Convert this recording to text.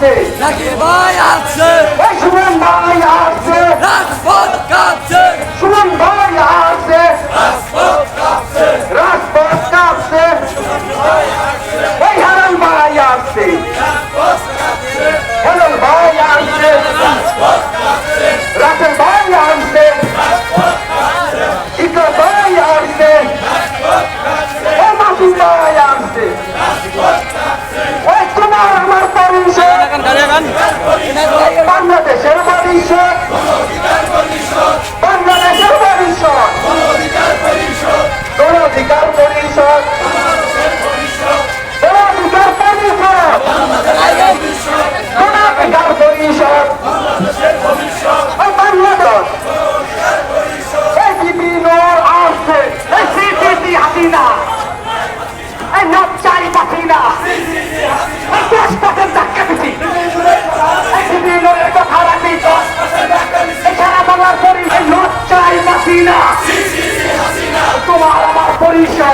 আছে নাকি ভাই আছে? বাংলাদেশের মানুষের উনিশশো